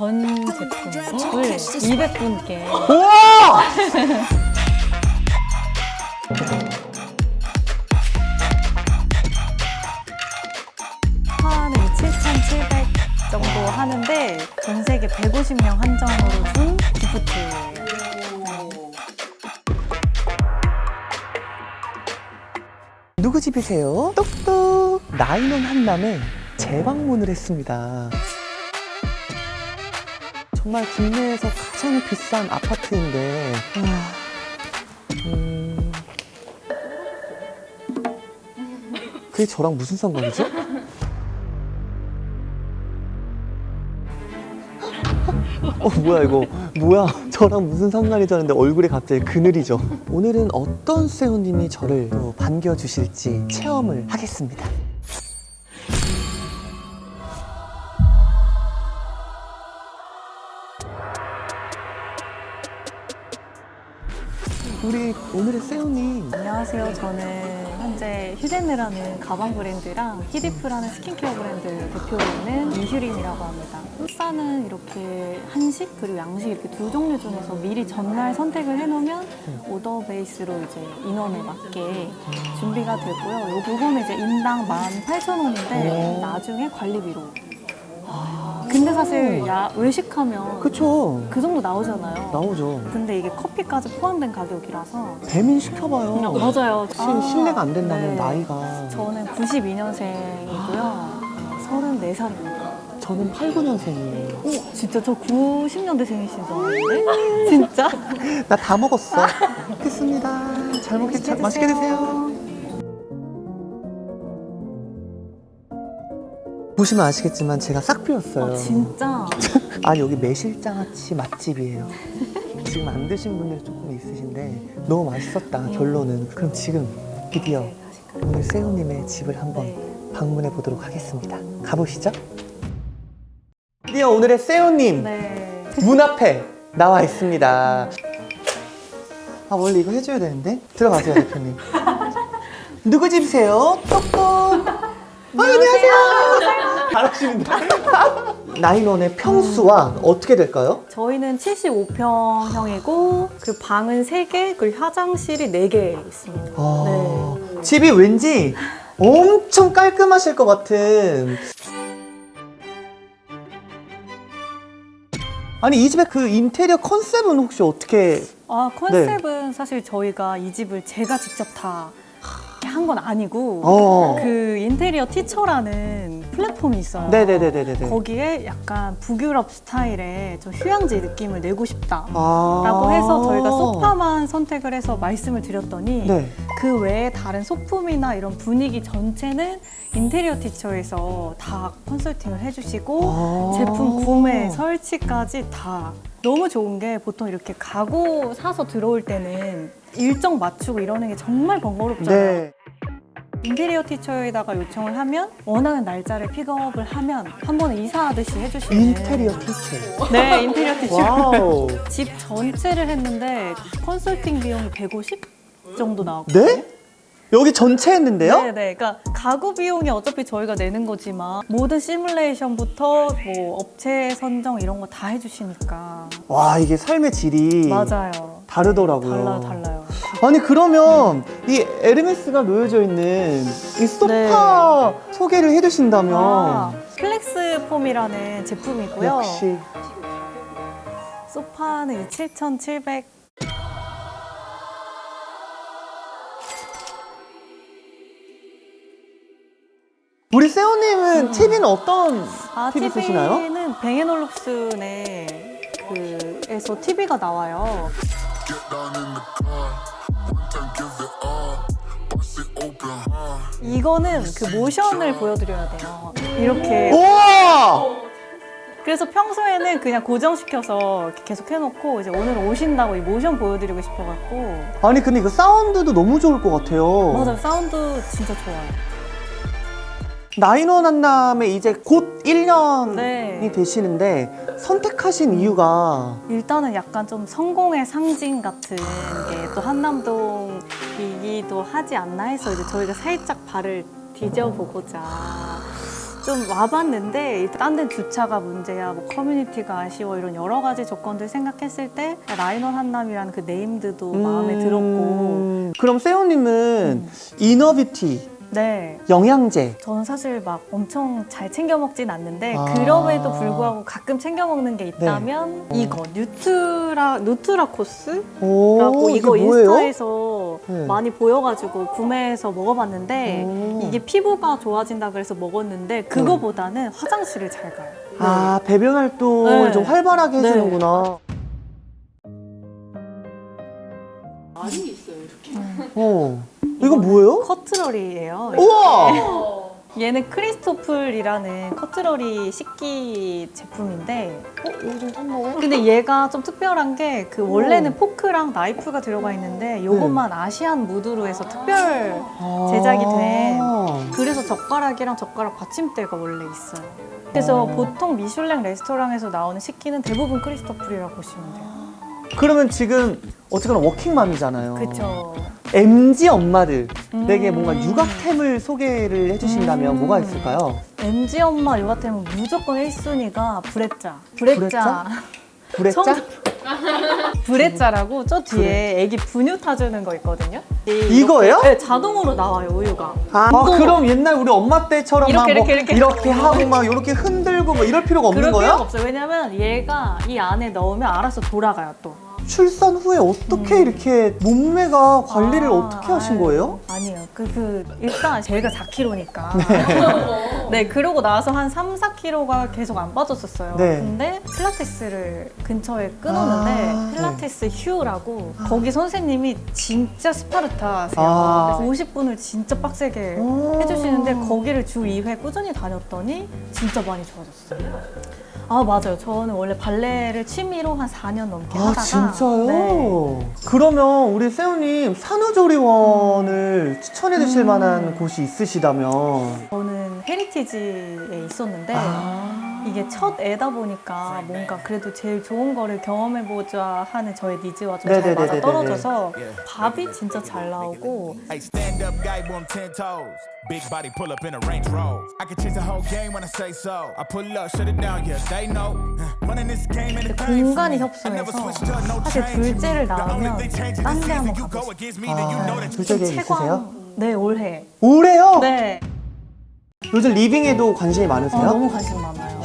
전 제품을 200분께 우와! 파는 7,700 정도 하는데 전 세계 150명 한정으로 준 기프트예요. 누구 집이세요? 똑똑 나이논 한남에 재방문을 했습니다. 정말 국내에서 가장 비싼 아파트인데. 와, 음, 그게 저랑 무슨 상관이죠? 어 뭐야 이거. 뭐야. 저랑 무슨 상관이죠 하는데 얼굴에 갑자기 그늘이죠. 오늘은 어떤 세훈님이 저를 또 반겨주실지 체험을 하겠습니다 우리 오늘의 세훈님 안녕하세요. 저는 현재 휴덴느라는 가방 브랜드랑 히디프라는 스킨케어 브랜드를 대표로 있는 이휴린이라고 합니다. 흑사는 이렇게 한식 그리고 양식 이렇게 두 종류 중에서 미리 전날 선택을 해놓으면 오더 베이스로 이제 인원에 맞게 준비가 되고요. 요 부분은 이제 인당 18,000원인데 오. 나중에 관리비로. 근데 사실 야 외식하면 그쵸 그 정도 나오잖아요. 나오죠 근데 이게 커피까지 포함된 가격이라서 배민 시켜봐요 맞아요. 시, 신뢰가 안 된다면 네. 나이가 저는 92년생이고요. 34살입니다. 저는 8, 9년생이에요 오, 진짜 저 90년대생이신 줄 알았는데? 진짜? 나 다 먹었어 먹겠습니다 잘 먹겠 맛있게 드세요 보시면 아시겠지만 제가 싹 비웠어요 아, 진짜? 아 여기 매실장아찌 맛집이에요. 지금 안 드신 분들이 조금 있으신데 너무 맛있었다 결론은. 그럼 지금 드디어 오늘 세훈님의 집을 한번 네. 방문해 보도록 하겠습니다. 가보시죠. 드디어 오늘의 세훈님 네. 문 앞에 나와 있습니다. 아 원래 이거 해줘야 되는데 들어가세요 대표님. 누구 집이세요? 똑똑. 아, 안녕하세요. 잘하시는데. 나인원의 평수와 어떻게 될까요? 저희는 75평형이고 그 방은 3개, 그리고 화장실이 4개 있습니다. 아, 네. 집이 왠지 엄청 깔끔하실 것 같은. 아니 이 집의 그 인테리어 컨셉은 혹시 어떻게? 아, 컨셉은 사실 저희가 이 집을 제가 직접 다 한 건 아니고 어. 그 인테리어 티처라는 플랫폼이 있어요. 네네네네네. 거기에 약간 북유럽 스타일의 좀 휴양지 느낌을 내고 싶다라고 아. 해서 저희가 소파만 선택을 해서 말씀을 드렸더니 네. 그 외에 다른 소품이나 이런 분위기 전체는 인테리어 티처에서 다 컨설팅을 해주시고 아. 제품 구매, 설치까지 다 너무 좋은 게 보통 이렇게 가구 사서 들어올 때는 일정 맞추고 이러는 게 정말 번거롭잖아요. 네. 인테리어 티처에다가 요청을 하면 원하는 날짜를 픽업을 하면 한 번에 이사하듯이 해주시는 인테리어 티처. 네 인테리어 티처 와우. 집 전체를 했는데 컨설팅 비용이 150 정도 나왔거든요 네? 여기 전체 했는데요? 네 네 그러니까 가구 비용이 어차피 저희가 내는 거지만 모든 시뮬레이션부터 뭐 업체 선정 이런 거 다 해주시니까 와 이게 삶의 질이 맞아요 다르더라고요. 달라요 달라요 아니 그러면 이 에르메스가 놓여져 있는 이 소파 소개를 해주신다면. 아, 플렉스 폼이라는 제품이고요. 역시. 소파는 7,700 우리 세호님은 TV는 어떤 아, TV 쓰시나요? TV는 뱅앤올룩슨의 그에서 TV가 나와요. Get down in the car. 이거는 그 모션을 보여드려야 돼요. 이렇게. 우와! 그래서 평소에는 그냥 고정시켜서 이렇게 계속 해놓고 이제 오늘 오신다고 이 모션 보여드리고 싶어갖고. 아니 근데 이거 사운드도 너무 좋을 것 같아요. 맞아 요. 사운드 진짜 좋아요. 나인원 한남에 이제 곧 1년이 네. 되시는데 선택하신 이유가? 일단은 약간 좀 성공의 상징 같은 게 또 한남동이기도 하지 않나 해서 이제 저희가 살짝 발을 디뎌보고자 좀 와봤는데 딴 데는 주차가 문제야, 뭐 커뮤니티가 아쉬워 이런 여러 가지 조건들 생각했을 때 라이넌 한남이라는 그 네임드도 마음에 들었고. 음, 그럼 세호님은 이너뷰티, 네. 영양제 저는 사실 막 엄청 잘 챙겨 먹진 않는데 아. 그럼에도 불구하고 가끔 챙겨 먹는 게 있다면 이거 뉴트라 누트라 코스라고 오, 이거 이게 뭐예요? 인스타에서 네. 많이 보여가지고 구매해서 먹어봤는데 오. 이게 피부가 좋아진다 그래서 먹었는데 그거보다는 화장실을 잘 가요. 아 배변 활동 네. 좀 활발하게 네. 해주는구나. 많이 있어요 이렇게. 어 이거 뭐예요? 커트러리예요. 우와! 얘는 크리스토플이라는 커트러리 식기 제품인데 어, 탐나요? 근데 얘가 좀 특별한 게 그 원래는 포크랑 나이프가 들어가 있는데 요것만 아시안 무드로 해서 특별 제작이 돼. 그래서 젓가락이랑 젓가락 받침대가 원래 있어요. 그래서 어. 보통 미슐랭 레스토랑에서 나오는 식기는 대부분 크리스토플이라고 보시면 돼요. 그러면 지금 어쨌거나 워킹맘이잖아요. 그쵸. MG 엄마들에게 음. 뭔가 육아템을 소개를 해주신다면 음. 뭐가 있을까요? MG 엄마 요가템은 무조건 1순위가 브레짜. 브레짜. 브레짜? 브레짜라고 저 뒤에 애기 분유 타주는 거 있거든요. 이거예요? 네, 자동으로 나와요, 우유가. 아, 이거 그럼 옛날 우리 엄마 때처럼 이렇게, 막뭐 이렇게, 이렇게. 하고 막 이렇게 흔들고 뭐 이럴 필요가 없는 그럴 거야? 필요가 없어요. 왜냐면 얘가 이 안에 넣으면 알아서 돌아가요, 또. 출산 후에 어떻게 이렇게 몸매가 관리를 아, 어떻게 하신 아유, 거예요? 아니에요. 그, 그, 일단 제가 4kg니까. 네. 그러고 나서 한 3, 4kg가 계속 안 빠졌었어요. 네. 근데 필라테스를 근처에 끊었는데 아, 필라테스 휴라고 거기 선생님이 진짜 스파르타세요. 아. 그래서 50분을 진짜 빡세게 오. 해주시는데 거기를 주 2회 꾸준히 다녔더니 진짜 많이 좋아졌어요. 아 맞아요. 저는 원래 발레를 취미로 한 4년 넘게 아 하다가 진짜요? 네. 그러면 우리 세훈님 산후조리원을 추천해 주실 음. 만한 곳이 있으시다면 저는 헤리티지에 있었는데 아. 이게 첫 애다 보니까 뭔가 그래도 제일 좋은 거를 경험해보자 하는 저의 니즈와 좀 잘. 맞아 떨어져서 밥이 진짜 잘 나오고 Hey, stand up guy, boom, ten toes. Big body pull up in a Range Rover. I can change the whole game when I say so. I pull up, shut it down, yeah, they know. Running this game in the game. 공간이 협소해서 사실 둘째를 낳으면 딴데 한번 가고. 아, 둘째 계획 있으세요? 네 올해 올해요? 네 요즘 리빙에도 관심이 어, 많으세요? 너무 관심 많아요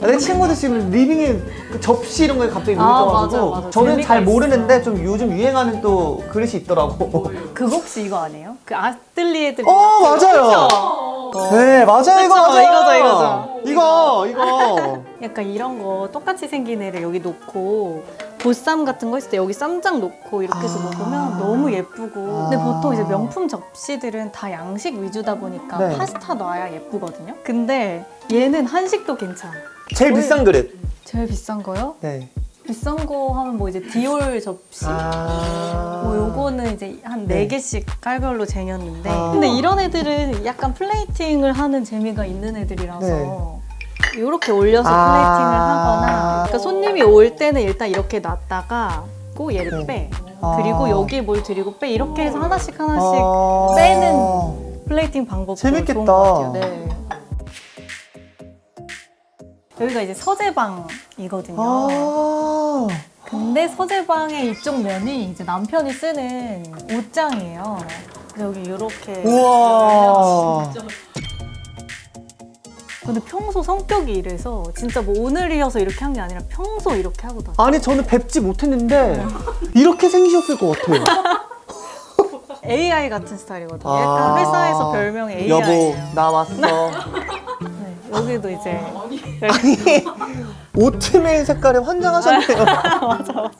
네. 내 친구들 지금 리빙에 그 접시 이런 거에 갑자기 눈이 아, 떠가지고 맞아요, 맞아요. 저는 재미가 잘. 모르는데 좀 요즘 유행하는 또 그릇이 있더라고. 그거 혹시 이거 아니에요? 그 아뜰리에들 어 맞아요. 네 맞아요 이거 그쵸, 맞아요. 이거죠, 이거죠. 이거 이거. 약간 이런 거 똑같이 생긴 애를 여기 놓고 보쌈 같은 거 했을 때 여기 쌈장 놓고 이렇게 해서 아. 먹으면 너무 예쁘고 근데 아. 보통 이제 명품 접시들은 다 양식 위주다 보니까 네. 파스타 넣어야 예쁘거든요 근데 얘는 한식도 괜찮아 제일 뭘- 비싼 그릇. 제일 비싼 거요? 네. 비싼 거 하면 뭐 이제 디올 접시 아. 뭐 요거는 이제 한 네. 네 개씩 깔별로 쟁였는데 아. 근데 이런 애들은 약간 플레이팅을 하는 재미가 있는 애들이라서 네. 이렇게 올려서 아. 플레이팅을 하거나 그러니까 손님이 올 때는 일단 이렇게 놨다가 꼭 얘를 네. 빼 아. 그리고 여기에 뭘 드리고 빼 이렇게 해서 하나씩 하나씩 아. 빼는 플레이팅 방법도 재밌겠다. 좋은 것 같아요. 네. 여기가 이제 서재방이거든요. 아. 근데 서재방의 이쪽 면이 이제 남편이 쓰는 옷장이에요. 여기 이렇게. 우와. 근데 평소 성격이 이래서 진짜 뭐 오늘이어서 이렇게 한 게 아니라 평소 이렇게 하고 다녀. 아니 저는 뵙지 못했는데 이렇게 생기셨을 것 같아요. AI 같은 스타일이거든요. 아. 약간 회사에서 별명이 AI예요. 여보 나 왔어. 네, 여기도 이제 오트밀 색깔에 환장하셨네요. 맞아 맞아.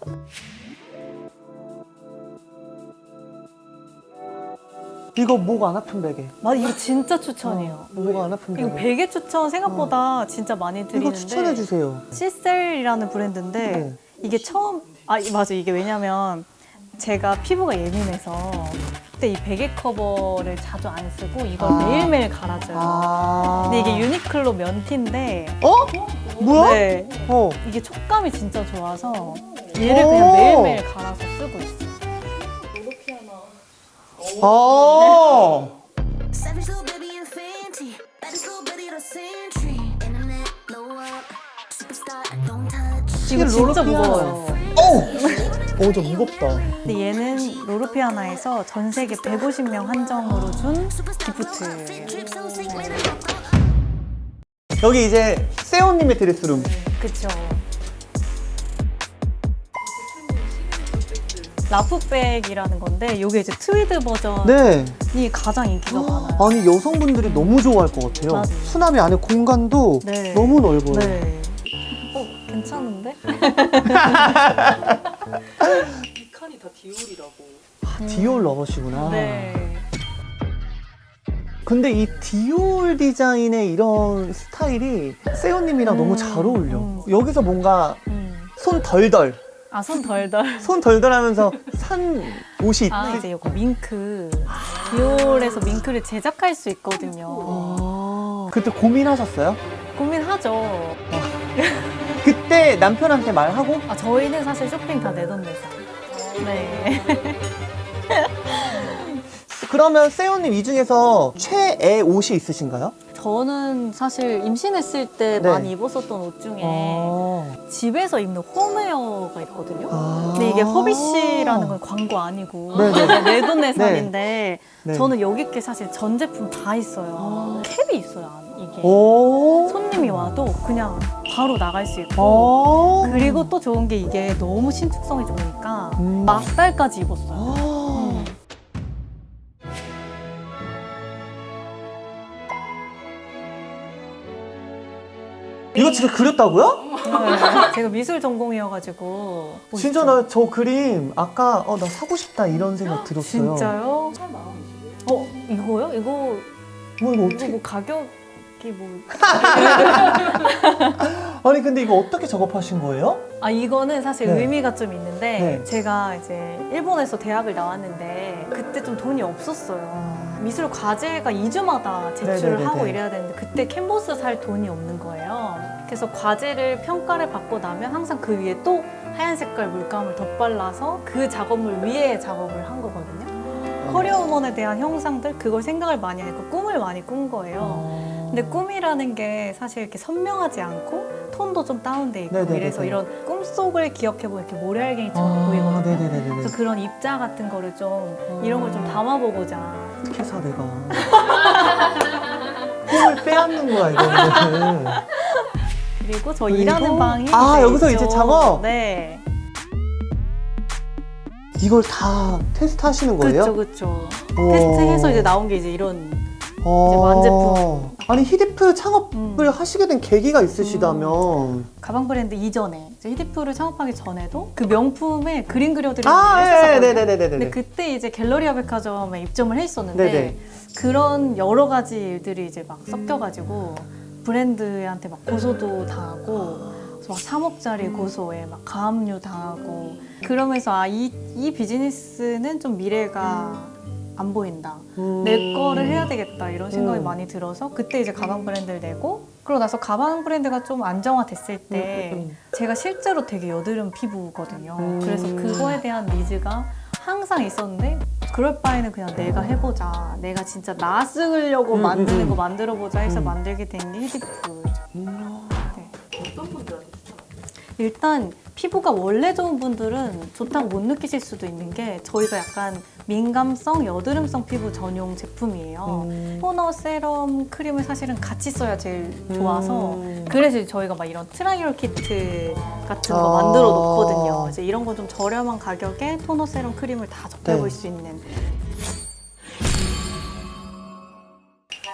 이거 목 안 아픈 베개. 맞아 이거 진짜 추천이에요. 목 안 아픈 이거 베개. 베개 추천 생각보다 진짜 많이 이거 드리는데 추천해 주세요. 시셀이라는 브랜드인데 네. 이게 처음 아 이- 맞아 이게 왜냐면 제가 피부가 예민해서 그때 이 베개 커버를 자주 안 쓰고 이걸 아. 매일매일 갈아줘요. 아. 근데 이게 유니클로 면티인데 어? 뭐야? 네, 어. 이게 촉감이 진짜 좋아서 얘를 오. 그냥 매일매일 갈아서 쓰고 있어요. Touch. 이거 진짜. 무거워요. 어, 좀 무겁다. 근데 얘는 로르피아나에서 전 세계 150명 한정으로 준 don't 여기 이제 세호님의 드레스룸. 그쵸. 라프백이라는 건데 이게 이제 트위드 버전이 네. 가장 인기가 많아요. 아니 여성분들이 너무 좋아할 것 같아요. 맞아요. 수납이 안에 공간도 네. 너무 넓어요. 네. 어, 괜찮은데? 이 칸이 다 디올이라고. 아, 디올 러버시구나. 네. 근데 이 디올 디자인의 이런 스타일이 세호님이랑 음, 너무 잘 어울려. 음. 여기서 뭔가 음. 손 덜덜, 아, 손 덜덜. 손 덜덜 하면서 산 옷이 아, 있지. 이제 요거 밍크. 디올에서 밍크를 제작할 수 있거든요. 아, 그때 고민하셨어요? 고민하죠. 그때 남편한테 말하고 아, 저희는 사실 쇼핑 다 내돈내산. 네. 그러면 세호님 이 중에서 최애 옷이 있으신가요? 저는 사실 임신했을 때 네. 많이 입었었던 옷 중에 아. 집에서 입는 홈웨어가 있거든요. 아. 근데 이게 허비 씨라는 건 광고 아니고 네네. 내돈내산인데 네. 저는 여기 게 사실 전 제품 다 있어요. 캡이 있어요, 안- 이게. 오. 손님이 와도 그냥 바로 나갈 수 있고 어. 그리고 또 좋은 게 이게 너무 신축성이 좋으니까 음. 막달까지 입었어요. 이거 진짜 그렸다고요? 네. 제가 미술 전공이어가지고 진짜 나 저 그림 아까 어, 나 사고 싶다 이런 생각 들었어요. 진짜요? 어 이거요? 이거 뭐 이거 이거 어떻게? 뭐 가격이 뭐 아니 근데 이거 어떻게 작업하신 거예요? 아 이거는 사실 네. 의미가 좀 있는데 네. 제가 이제 일본에서 대학을 나왔는데 그때 좀 돈이 없었어요. 미술 과제가 2주마다 제출을 네네네네. 하고 이래야 되는데 그때 캔버스 살 돈이 없는 거예요. 그래서 과제를 평가를 받고 나면 항상 그 위에 또 하얀 색깔 물감을 덧발라서 그 작업물 위에 작업을 한 거거든요. 커리어 우먼에 대한 형상들 그걸 생각을 많이 하고 꿈을 많이 꾼 거예요. 어. 근데 꿈이라는 게 사실 이렇게 선명하지 않고 톤도 좀 다운돼 있고 네네네네. 이래서 이런 꿈속을 기억해보면 이렇게 모래알갱이처럼 아, 보이거든요. 네네네네. 그래서 그런 입자 같은 거를 좀 이런 걸 좀 담아보고자 어떻게 사 내가? 꿈을 빼앗는 거야 이거는. 그리고 저 그리고- 일하는 방이 아, 여기서 있죠. 이제 작업? 네, 이걸 다 테스트 하시는 거예요? 그렇죠, 그렇죠. 우와. 테스트해서 이제 나온 게 이제 이런 어. 이제 완제품. 아니 히디프 창업을 음. 하시게 된 계기가 있으시다면. 가방 브랜드 이전에 이제 히디프를 창업하기 전에도 그 명품에 그림 그려드리는 아, 걸 예, 했었거든요. 네네네네네. 근데 그때 이제 갤러리아 백화점에 입점을 했었는데 네네. 그런 여러 가지 일들이 이제 막 섞여가지고 브랜드한테 막 고소도 당하고 그래서 막 3억짜리 고소에 막 가압류 당하고 그러면서 아 이 이 비즈니스는 좀 미래가 안 보인다. 내 거를 해야 되겠다 이런 생각이 음. 많이 들어서 그때 이제 가방 브랜드를 내고 그러고 나서 가방 브랜드가 좀 안정화됐을 때 음, 음. 제가 실제로 되게 여드름 피부거든요. 음. 그래서 그거에 대한 니즈가 항상 있었는데 그럴 바에는 그냥 내가 해보자. 내가 진짜 나 쓰려고 음, 만드는 음, 거 음. 만들어보자 해서 음. 만들게 된게 히디프. 음. 네. 어떤 분들한테 추천하세요? 일단 피부가 원래 좋은 분들은 좋다고 못 느끼실 수도 있는 게 저희가 약간 민감성, 여드름성 피부 전용 제품이에요. 음. 토너, 세럼, 크림을 사실은 같이 써야 제일 좋아서 음. 그래서 저희가 막 이런 트라이얼 키트 같은 거 아. 만들어 놓거든요. 이제 이런 거좀 저렴한 가격에 토너, 세럼, 크림을 다 접해볼 네. 수 있는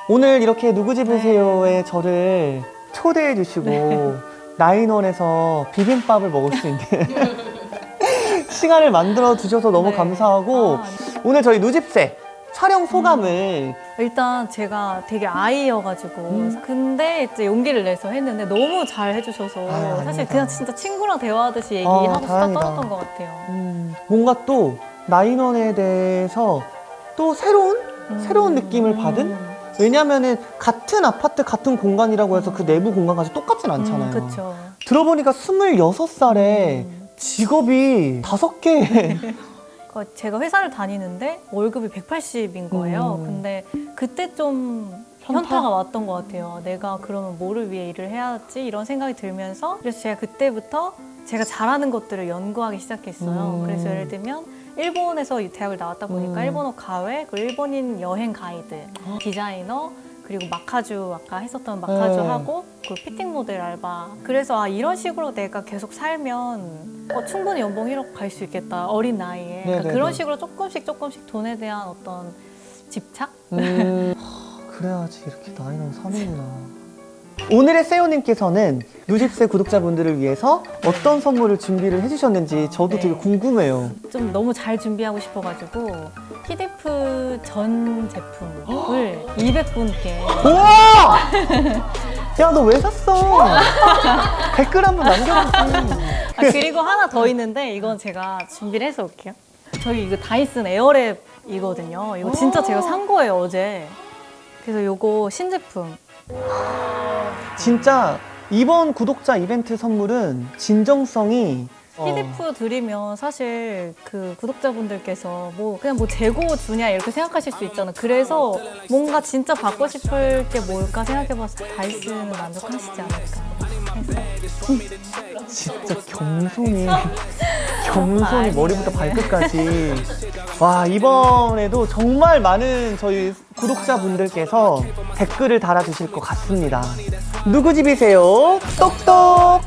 오늘 이렇게 누구 네. 집이세요에 저를 초대해 주시고 나인원에서 비빔밥을 먹을 수 있는 시간을 만들어 주셔서 너무 네. 감사하고 아, 오늘 저희 누집세 촬영 소감을 일단 제가 되게 아이여가지고 음. 근데 이제 용기를 내서 했는데 너무 잘 해주셔서 아유, 아닙니다. 사실 그냥 진짜 친구랑 대화하듯이 아, 얘기하고 수다 다행이다. 떨었던 것 같아요. 음, 뭔가 또 나인원에 대해서 또 새로운 새로운 느낌을 받은 왜냐면은 같은 아파트 같은 공간이라고 해서 그 내부 공간까지 똑같진 않잖아요. 그렇죠. 들어보니까 26살에 직업이 다섯 개. 그 제가 회사를 다니는데 월급이 180인 거예요. 음. 근데 그때 좀 현타가 왔던 것 같아요. 내가 그러면 뭐를 위해 일을 해야지 이런 생각이 들면서 그래서 제가 그때부터 제가 잘하는 것들을 연구하기 시작했어요. 음. 그래서 예를 들면 일본에서 이 대학을 나왔다 보니까 음. 일본어 가외, 그리고 일본인 여행 가이드, 디자이너, 그리고 마카주 아까 했었던 마카주 네. 하고 그 피팅 모델 알바. 그래서 아 이런 식으로 내가 계속 살면 어, 충분히 연봉 1억 갈 수 있겠다 어린 나이에 그러니까 네네네. 그런 식으로 조금씩 조금씩 돈에 대한 어떤 집착 음, 하, 그래야지 이렇게 나이는 사는구나. 오늘의 세호님께서는 누집세 구독자분들을 위해서 어떤 선물을 준비를 해주셨는지 저도 네. 되게 궁금해요. 좀 너무 잘 준비하고 싶어가지고 히디프 전 제품을 200분께 우와! 야, 너 왜 샀어? 댓글 한번 남겨보지. 아, 그리고 하나 더 있는데 이건 제가 준비를 해서 올게요. 저희 이거 다이슨 에어랩이거든요. 이거 진짜 제가 산 거예요 어제. 그래서 요거 신제품. 진짜 이번 구독자 이벤트 선물은 진정성이 어, 히디프 드리면 사실 그 구독자분들께서 뭐 그냥 뭐 재고 주냐 이렇게 생각하실 수 있잖아요. 그래서 뭔가 진짜 받고 싶을 게 뭘까 생각해봤을 때 다이슨 만족하시지 않을까. 해서. 진짜 겸손이 겸손이. 머리부터 발끝까지 와 이번에도 정말 많은 저희 구독자분들께서 댓글을 달아주실 것 같습니다 누구 집이세요? 똑똑